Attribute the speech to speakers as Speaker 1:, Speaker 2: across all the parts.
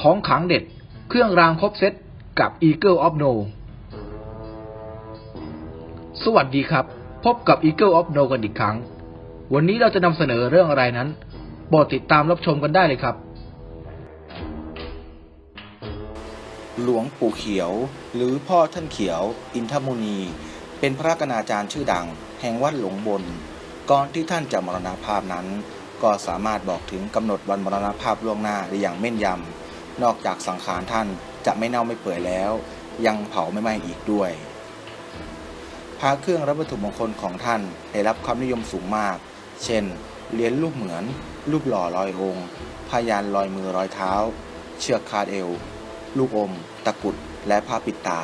Speaker 1: ของขังเด็ด เครื่องรางครบเซตกับ Eagle of No สวัสดีครับ พบกับ Eagle of No กันอีกครั้ง วันนี้เราจะนำเสนอเรื่องอะไรนั้นโปรดติดตามรับชมกันได้เลยครับ
Speaker 2: หลวงปู่เขียว หรือพ่อท่านเขียว อินทมุนี เป็นพระกนาจารย์ชื่อดัง แห่งวัดหลวงบน ก่อนที่ท่านจะมรณภาพนั้น ก็สามารถบอกถึงกำหนดวันมรณภาพล่วงหน้าได้อย่างแม่นยำ นอกจากสังขารท่านจะไม่เน่าไม่เปื่อยแล้ว ยังเผาไม่ไหม้อีกด้วยพระเครื่องและวัตถุมงคลของท่านได้รับความนิยมสูงมาก เช่น เหรียญรูปเหมือน รูปหล่อลอยองค์พยานลอยมือรอยเท้า เชือกคาดเอว ลูกอม ตะกุด และผ้าปิดตา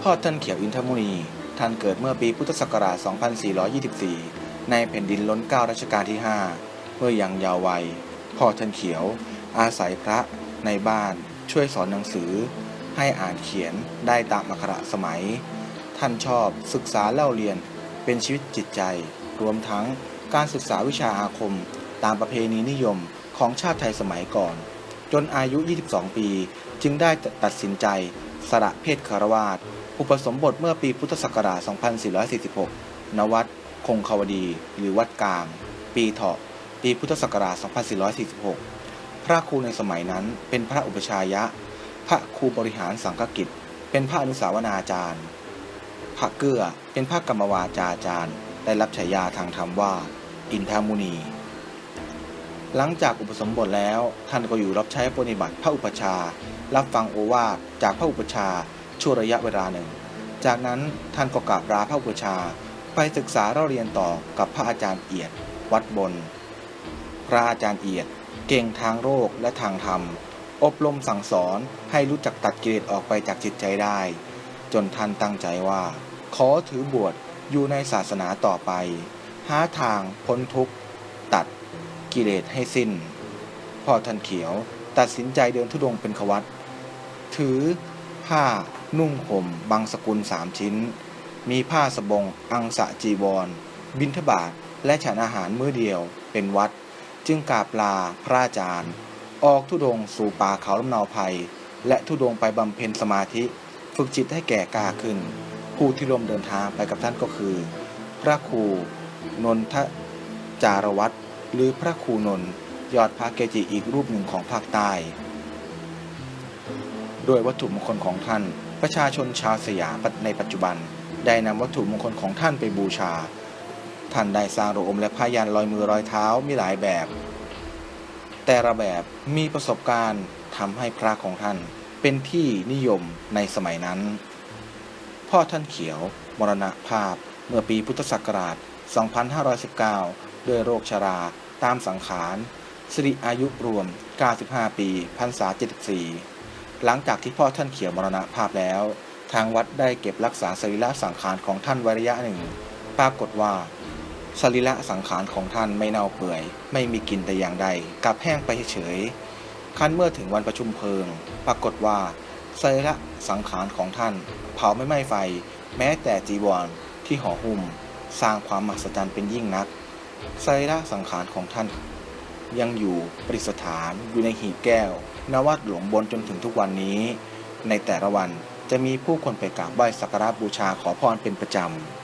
Speaker 2: พ่อท่านเขียวอินทมุนี ท่านเกิดเมื่อปีพุทธศักราช 2424 ในแผ่นดินล้นเก้ารัชกาลที่ 5 เมื่อยังเยาว์วัย พ่อท่านเขียว อาศัยพระในบ้านช่วยสอนหนังสือ ให้อ่านเขียนได้ตามอักขระสมัย ท่านชอบศึกษาเล่าเรียนเป็นชีวิตจิตใจ รวมทั้งการศึกษาวิชาอาคม ตามประเพณีนิยมของชาติไทยสมัยก่อน จนอายุ 22 ปี จึงได้ตัดสินใจสละเพศคารวาสอุปสมบทเมื่อปีพุทธศักราช 2446 ณ วัดคงคาวดี หรือวัดกลาง ปีเถาะ ปีพุทธศักราช 2446 พระครูในสมัยนั้นเป็นพระอุปชายะ พระครูบริหารสังฆกิจ เป็นพระอนุสาวนาจารย์ พระเกื้อเป็นพระกรรมวาจาจารย์ ได้รับฉายาทางธรรมว่า อินทามุนี หลังจากอุปสมบทแล้วท่านก็อยู่รับใช้ปฏิบัติพระอุปชา รับฟังโอวาทจากพระอุปชาชั่วระยะเวลาหนึ่ง จากนั้นท่านก็กราบลาพระอุปชาไปศึกษาเล่าเรียนต่อกับพระอาจารย์เอียด วัดบน พระอาจารย์เอียด เก่งทางโรคและทางธรรม อบรมสั่งสอนให้รู้จักตัดกิเลสออกไปจากจิตใจได้ จนท่านตั้งใจว่า ขอถือบวชอยู่ในศาสนาต่อไป หาทางพ้นทุกข์ ตัดกิเลสให้สิ้น พ่อท่านเขียวตัดสินใจเดินทุดงค์เป็นขวัตถือผ้านุ่งห่มบางสกุลสามชิ้น มีผ้าสบง อังสะจีวร บิณฑบาตและฉันอาหารมื้อเดียวเป็นวัด จึงกราบลาพระอาจารย์ ออกทุดงสู่ป่าเขาลำเนาภัย และทุดงไปบำเพ็ญสมาธิ ฝึกจิตให้แก่กล้าขึ้น ผู้ที่ร่วมเดินทางไปกับท่านก็คือ พระครูนนทจารวัตรหรือพระครูนนท์ยอดพระเกจิอีกรูปหนึ่งของภาคใต้โดยวัตถุมงคลของท่าน ประชาชนชาวสยามในปัจจุบัน ได้นำวัตถุมงคลของท่านไปบูชา ท่านได้สร้างโรงอมและพยันลอยมือรอยเท้ามีหลายแบบ แต่ละแบบมีประสบการณ์ทำให้พระของท่านเป็นที่นิยมในสมัยนั้น พ่อท่านเขียวมรณภาพเมื่อปีพุทธศักราช 2519 ด้วยโรคชราตามสังขารสิริอายุรวม 95 ปีพรรษา 74 หลังจากที่พ่อท่านเขียวมรณภาพแล้ว ทางวัดได้เก็บรักษาสรีระสังขารของท่านไว้ระยะหนึ่ง ปรากฏว่า สรีระสังขารของท่านไม่เน่าเปื่อย ไม่มีกลิ่นแต่อย่างใดกลับแห้งไปเฉยคันเมื่อถึงวันประชุมเพลิง ปรากฏว่าสรีระสังขารของท่าน เผาไม่ไหม้ไฟ แม้แต่จีวรที่ห่อหุ้ม สร้างความมหัศจรรย์เป็นยิ่งนักสรีระสังขารของท่าน ยังอยู่ประดิษฐานอยู่ในหีบแก้ว นวัดหลวงบนจนถึงทุกวันนี้ ในแต่ละวันจะมีผู้คนไปกราบไหว้สักการะบูชาขอพรเป็นประจำ